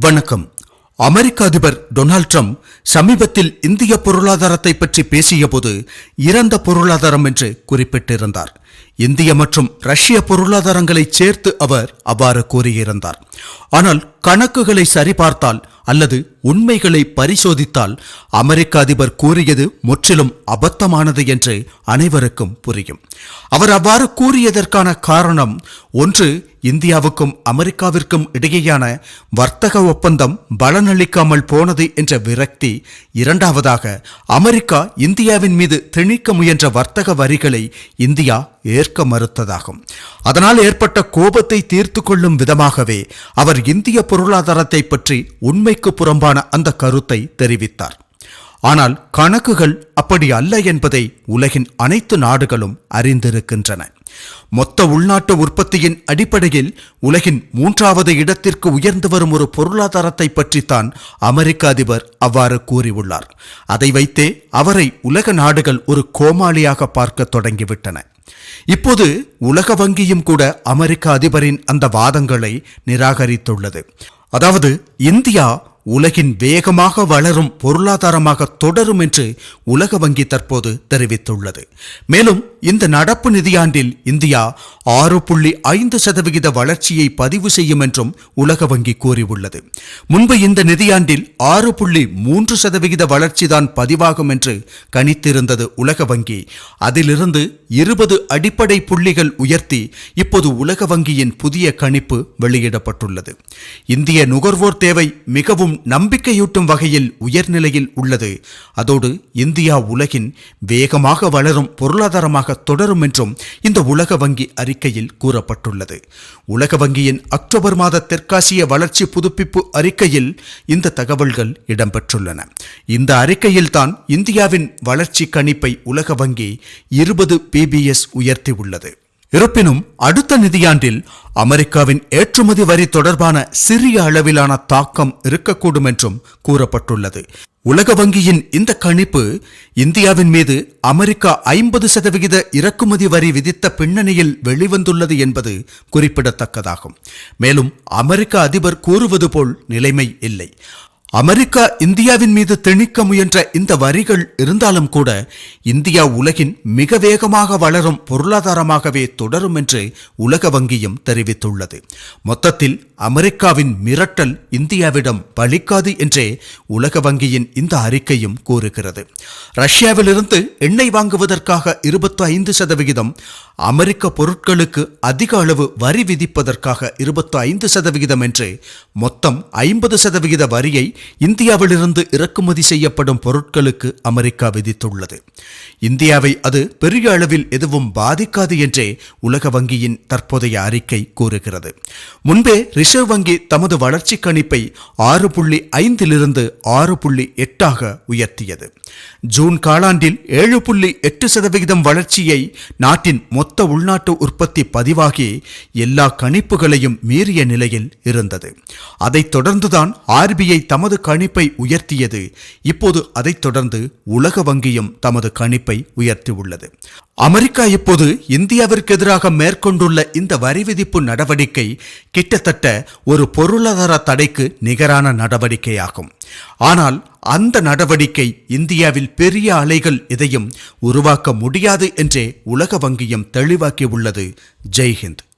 வணக்கம். அமெரிக்க அதிபர் Donald Trump சமீபத்தில் இந்திய பொருளாதாரத்தை பற்றி பேசியபோது இறந்த பொருளாதாரம் என்று குறிப்பிட்டிருந்தார். இந்திய மற்றும் ரஷ்ய பொருளாதாரங்களை சேர்த்து அவர் அவ்வாறு கூறியிருந்தார். ஆனால் கணக்குகளை சரிபார்த்தால் அல்லது உண்மைகளை பரிசோதித்தால் அமெரிக்க அதிபர் கூறியது முற்றிலும் அபத்தமானது என்று அனைவருக்கும் புரியும். அவர் அவ்வாறு கூறியதற்கான காரணம் ஒன்று இந்தியாவுக்கும் அமெரிக்காவிற்கும் இடையேயான வர்த்தக ஒப்பந்தம் பலனளிக்காமல் போனது என்ற விரக்தி இரண்டாவதாக அமெரிக்கா இந்தியாவின் மீது திணிக்க முயன்ற வர்த்தக வரிகளை இந்தியா ஏற்க மறுத்ததாகும். அதனால் ஏற்பட்ட கோபத்தை தீர்த்து கொள்ளும் விதமாகவே அவர் இந்திய பொருளாதாரத்தை பற்றி உண்மைக்கு புறம்பான அந்த கருத்தை தெரிவித்தார். ஆனால் கணக்குகள் அப்படி அல்ல என்பதை உலகின் அனைத்து நாடுகளும் அறிந்திருக்கின்றன. மொத்த உள்நாட்டு உற்பத்தியின் அடிப்படையில் உலகின் மூன்றாவது இடத்திற்கு உயர்ந்து வரும் ஒரு பொருளாதாரத்தை பற்றித்தான் அமெரிக்க அதிபர் அவ்வாறு கூறியுள்ளார். அதை வைத்தே அவரை உலக நாடுகள் ஒரு கோமாளியாக பார்க்க தொடங்கிவிட்டன. இப்போது உலக வங்கியும் கூட அமெரிக்க அதிபரின் அந்த வாதங்களை நிராகரித்துள்ளது. அதாவது இந்தியா உலகின் வேகமாக வளரும் பொருளாதாரமாக தொடரும் என்று உலக வங்கி தற்போது தெரிவித்துள்ளது. மேலும் இந்த நடப்பு நிதியாண்டில் இந்தியா ஆறு புள்ளி ஐந்து சதவிகித வளர்ச்சியை பதிவு செய்யும் என்றும் உலக வங்கி கூறியுள்ளது. முன்பு இந்த நிதியாண்டில் ஆறு புள்ளி மூன்று சதவிகித வளர்ச்சிதான் பதிவாகும் என்று கணித்திருந்தது உலக வங்கி. அதிலிருந்து இருபது அடிப்படை புள்ளிகள் உயர்த்தி இப்போது உலக வங்கியின் புதிய கணிப்பு வெளியிடப்பட்டுள்ளது. இந்திய நுகர்வோர் தேவை மிகவும் நம்பிக்கையூட்டும் வகையில் உயர்நிலையில் உள்ளது. அதோடு இந்தியா உலகின் வேகமாக வளரும் பொருளாதாரமாக தொடரும் என்றும் இந்த உலக வங்கி அறிக்கையில் கூறப்பட்டுள்ளது. உலக வங்கியின் அக்டோபர் மாத தெற்காசிய வளர்ச்சி புதுப்பிப்பு அறிக்கையில் இந்த தகவல்கள் இடம்பெற்றுள்ளன. இந்த அறிக்கையில்தான் இந்தியாவின் வளர்ச்சி கணிப்பை உலக வங்கி இருபது பிபிஎஸ் உயர்த்தியுள்ளது. இருப்பினும் அடுத்த நிதியாண்டில் அமெரிக்காவின் ஏற்றுமதி வரி தொடர்பான சிறிய அளவிலான தாக்கம் இருக்கக்கூடும் என்றும் கூறப்பட்டுள்ளது. உலக வங்கியின் இந்த கணிப்பு இந்தியாவின் மீது அமெரிக்கா ஐம்பது சதவிகித இறக்குமதி வரி விதித்த பின்னணியில் வெளிவந்துள்ளது என்பது குறிப்பிடத்தக்கதாகும். மேலும் அமெரிக்க அதிபர் கூறுவது போல் நிலைமை இல்லை. அமெரிக்கா இந்தியாவின் மீது திணிக்க முயன்ற இந்த வரிகள் இருந்தாலும் கூட இந்தியா உலகின் மிக வேகமாக வளரும் பொருளாதாரமாகவே தொடரும் என்று உலக வங்கியும் தெரிவித்துள்ளது. மொத்தத்தில் அமெரிக்காவின் மிரட்டல் இந்தியாவிடம் பலிக்காது என்றே உலக வங்கியின் இந்த அறிக்கையும் கூறுகிறது. ரஷ்யாவிலிருந்து எண்ணெய் வாங்குவதற்காக இருபத்தி ஐந்து சதவிகிதம் அமெரிக்க பொருட்களுக்கு அதிக அளவு வரி விதிப்பதற்காக இருபத்தி ஐந்து சதவிகிதம் என்று மொத்தம் ஐம்பது சதவிகித வரியை இந்தியாவிலிருந்து இறக்குமதி செய்யப்படும் பொருட்களுக்கு அமெரிக்கா விதித்துள்ளது. இந்தியாவை அது பெரிய அளவில் எதுவும் பாதிக்காது என்றே உலக வங்கியின் தற்போதைய அறிக்கை கூறுகிறது. முன்பே ரிசர்வ் வங்கி தமது வளர்ச்சி கணிப்பை ஆறு புள்ளி ஐந்திலிருந்து ஆறு புள்ளி எட்டாக உயர்த்தியது. ஜூன் காலாண்டில் ஏழு புள்ளி எட்டு சதவிகிதம் வளர்ச்சியை நாட்டின் மொத்த உள்நாட்டு உற்பத்தி பதிவாகி எல்லா கணிப்புகளையும் மீறிய நிலையில் இருந்தது. அதைத் தொடர்ந்துதான் ஆர்பிஐ தமது தமது கணிப்பை உயர்த்தியது. இப்போது அதைத் தொடர்ந்து உலக வங்கியும் தமது கணிப்பை உயர்த்தியுள்ளது. அமெரிக்கா இப்போது இந்தியாவிற்கு எதிராக மேற்கொண்டுள்ள இந்த வரி விதிப்பு நடவடிக்கை கிட்டத்தட்ட ஒரு பொருளாதார தடைக்கு நிகரான நடவடிக்கையாகும். ஆனால் அந்த நடவடிக்கை இந்தியாவில் பெரிய அலைகள் எதையும் உருவாக்க முடியாது என்றே உலக வங்கியும் தெளிவாக்கியுள்ளது. ஜெய்ஹிந்த்.